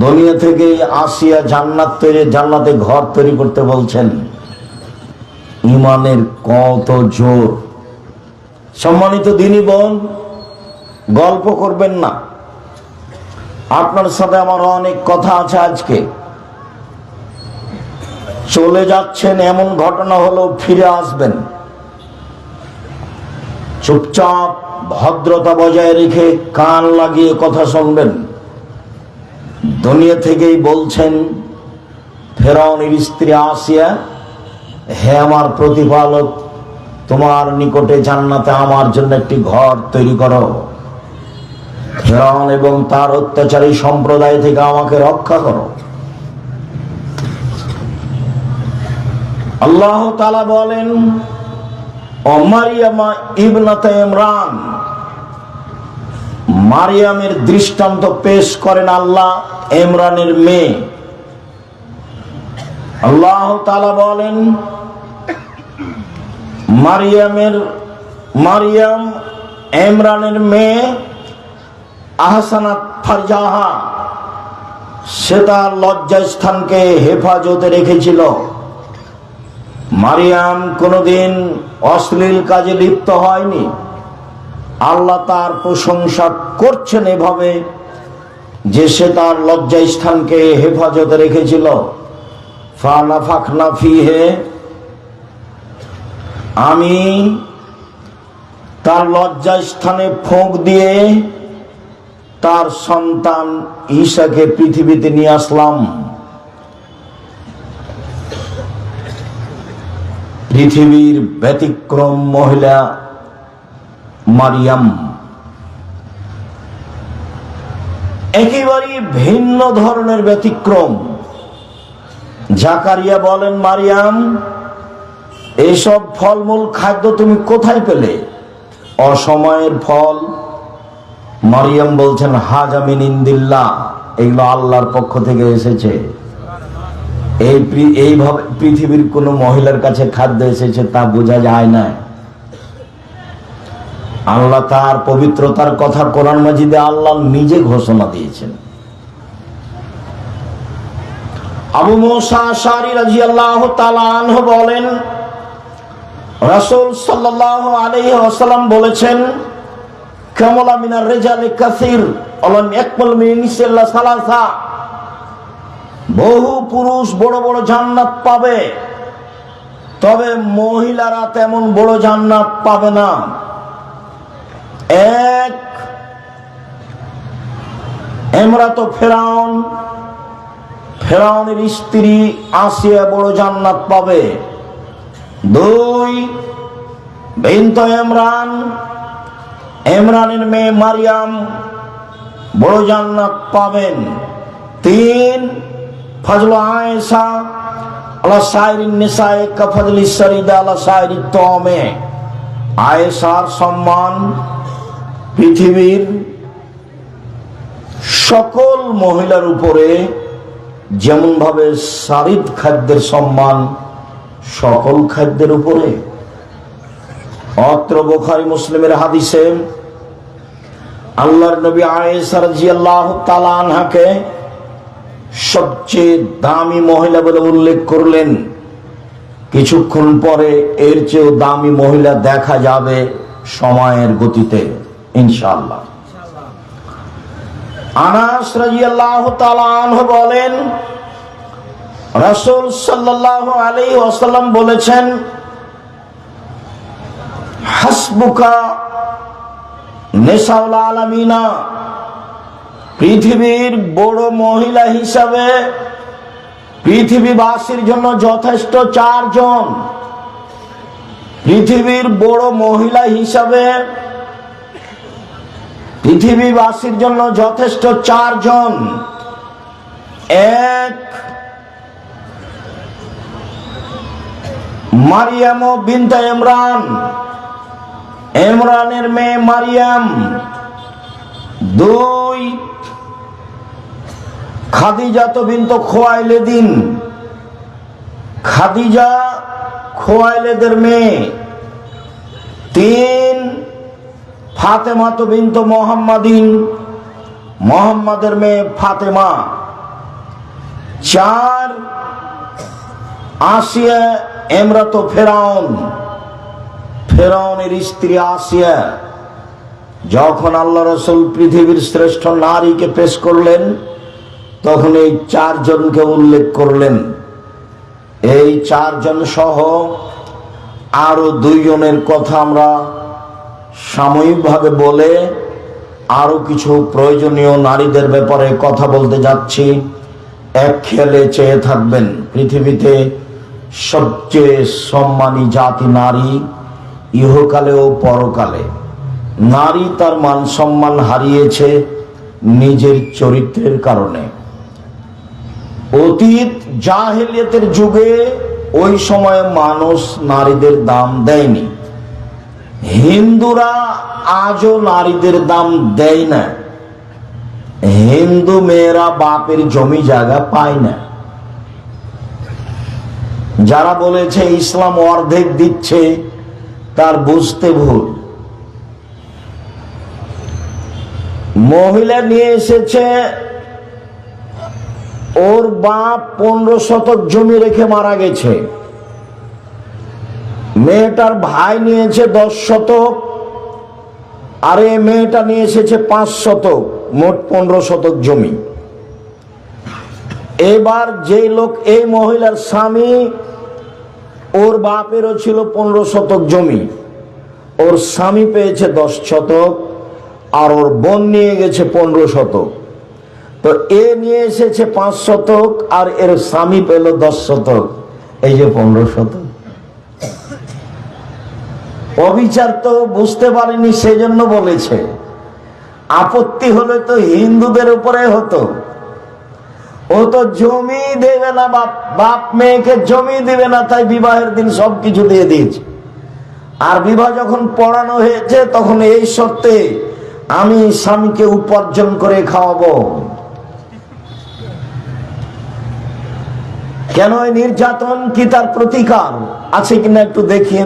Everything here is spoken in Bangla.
দুনিয়া থেকে আসিয়া জান্নাত তৈরি, জান্নাতে ঘর তৈরি করতে বলছেন, ইমানের কত জোর। সম্মানিত দিনী বোন, গল্প করবেন না। আপনার সাথে আমার অনেক কথা আছে আজকে। চলে যাচ্ছেন, এমন ঘটনা হলো, ফিরে আসবেন। চুপচাপ ভদ্রতা বজায় রেখে কান লাগিয়ে কথা শুনবেন। দুনিয়া থেকেই বলছেন, ফেরাউনের স্ত্রী আসিয়া, হে আমার প্রতিপালক, তোমার নিকটে জান্নাতে আমার জন্য একটি ঘর তৈরি করো। ফেরাউন এবং তার অত্যাচারী সম্প্রদায় থেকে আমাকে রক্ষা করো। আল্লাহ তালা বলেন অমারিয়ামা ইবনাতে ইমরান মারিয়ামের দৃষ্টান্ত পেশ করেন আল্লাহ ইমরানের মেয়ে। আল্লাহ তালা বলেন, মারিয়ামের, মারিয়াম ইমরানের মেয়ে আহসানাত ফারজাহা, সে তার লজ্জাস্থানকে হেফাজতে রেখেছিল। মারিয়াম কোনোদিন অশ্লীল কাজে লিপ্ত হয়নি। আল্লাহ তার প্রশংসা করছেন এভাবে যে সে তার লজ্জা স্থানকে হেফাজতে রেখেছিল। ফানা ফাখনা ফিহে, আমি তার লজ্জা স্থানে ফোঁক দিয়ে তার সন্তান ঈশাকে পৃথিবীতে নিয়ে আসলাম। পৃথিবীর ব্যতিক্রম মহিলা মারিয়াম। একেবারেই ভিন্ন ধরনের ব্যতিক্রম। জাকারিয়া বলেন, মারিয়াম এইসব ফলমূল খাদ্য তুমি কোথায় পেলে? অসময়ের ফল। মারিয়াম বলছেন হাজামিন ইন্দিল্লা এগুলো আল্লাহর পক্ষ থেকে এসেছে। এই এইভাবে পৃথিবীর কোন মহিলার কাছে খাদ্য এসেছে তা বোঝা যায় না। আল্লাহ তার পবিত্রতার কথা কোরআন মাজিদে আল্লাহ নিজে ঘোষণা দিয়েছেন। আবু আনহু বলেন, রাসূল বলেছেন, কামলা কাসীর বহু পুরুষ বড় বড় জান্নাত পাবে, তবে মহিলারা তেমন বড় জান্নাত পাবে না। এক এমরা তো ফেরাউন, ফেরাউনের স্ত্রী আসিয়া বড় জান্নাত পাবে। দুই, বিন্ত ইমরান ইমরানের মেয়ে মারিয়াম বড় জান্নাত পাবেন। তিন, ফজল আয়েশা আলা সাইরিন নিসায়ে কাফজলি সরিদা আলা সাইরি তমে আয়েশার সম্মান পৃথিবীর সকল মহিলার উপরে যেমন ভাবে সারিদ খাদ্যের সম্মান সকল খাদ্যের উপরে। অত্র বোখারি মুসলিমের হাদিসে আল্লাহর নবী আয়েশা রাদিয়াল্লাহু তাআলা আনহাকে সবচেয়ে দামি মহিলা বলে উল্লেখ করলেন। কিছুক্ষণ পরে এর চেয়েও দামি মহিলা দেখা যাবে সময়ের গতিতে। ইনশাআল্লাহ। আনাস রাদিয়াল্লাহু তাআলা আনহু বলেন, রাসূল সাল্লাল্লাহু আলাইহি ওয়াসাল্লাম বলেছেন, হাসবুকা নেশাউল আলামিনা, পৃথিবীর বড় মহিলা হিসাবে পৃথিবীবাসীর জন্য যথেষ্ট চারজন, পৃথিবীর বড় মহিলা হিসাবে পৃথিবীবাসীর জন্য যথেষ্ট চারজন। এক, মারিয়াম বিনতা ইমরান। ইমরানের মেয়ে মারিয়াম। দুই, খাদিজা তো বিন্ত খোয়াইলে দিন খাদিজা খোয়াইলেদের মেয়ে। তিন ফাতেমা তো বিন্ত মোহাম্মদিন। মোহাম্মদের মেয়ে ফাতেমা। চার আসিয়া এমরাত ফেরাউন। ফেরাউনের স্ত্রী আসিয়া যখন আল্লাহ রসুল পৃথিবীর শ্রেষ্ঠ নারীকে পেশ করলেন, তখন এই চারজনকে উল্লেখ করলেন। এই চারজন সহ আরও দুইজনের কথা আমরা সাময়িকভাবে বলে, আরও কিছু প্রয়োজনীয় নারীদের ব্যাপারে কথা বলতে যাচ্ছি। এক খেলে চেয়ে থাকবেন পৃথিবীতে সবচেয়ে সম্মানী জাতি নারী ইহকালে ও পরকালে। নারী তার মান সম্মান হারিয়েছে নিজের চরিত্রের কারণে। অতীত জাহেলিয়তের যুগে ওই সময়ে মানুষ নারীদের দাম দেয়নি। হিন্দুরা আজও নারীদের দাম দেয় না। হিন্দু মেয়েরা বাপের জমি জায়গা পায় না। যারা বলেছে ইসলাম অর্ধেক দিচ্ছে, তার বুঝতে ভুল। মহিলা নিয়ে এসেছে, ওর বাপ পনেরো শতক জমি রেখে মারা গেছে। মেয়েটার ভাই নিয়েছে দশ শতক, আর এই মেয়েটা নিয়ে এসেছে পাঁচ শতক, মোট পনেরো শতক জমি। এবার যে লোক, এই মহিলার স্বামী, ওর বাপেরও ছিল পনেরো শতক জমি। ওর স্বামী পেয়েছে দশ শতক, আর ওর বোন নিয়ে গেছে পনেরো শতক। তো এ নিয়ে এসেছে পাঁচ শতক, আর এর স্বামী পেল দশ শতক, এই যে পনেরো শতক। অবিচার তো বুঝতে পারেনি, সেজন্য বলেছে। আপত্তি হলে তো হিন্দুদের উপরে হতো। ও তো জমি দেবে না, বাপ বাপ মেয়েকে জমি দিবে না, তাই বিবাহের দিন সবকিছু দিয়ে দিয়েছে। আর বিবাহ যখন পড়ানো হয়েছে, তখন এই শর্তে আমি স্বামীকে উপার্জন করে খাওয়াবো। কেন নির্যাতন কি তার প্রতিকার? আছে কিনা একটু দেখিয়ে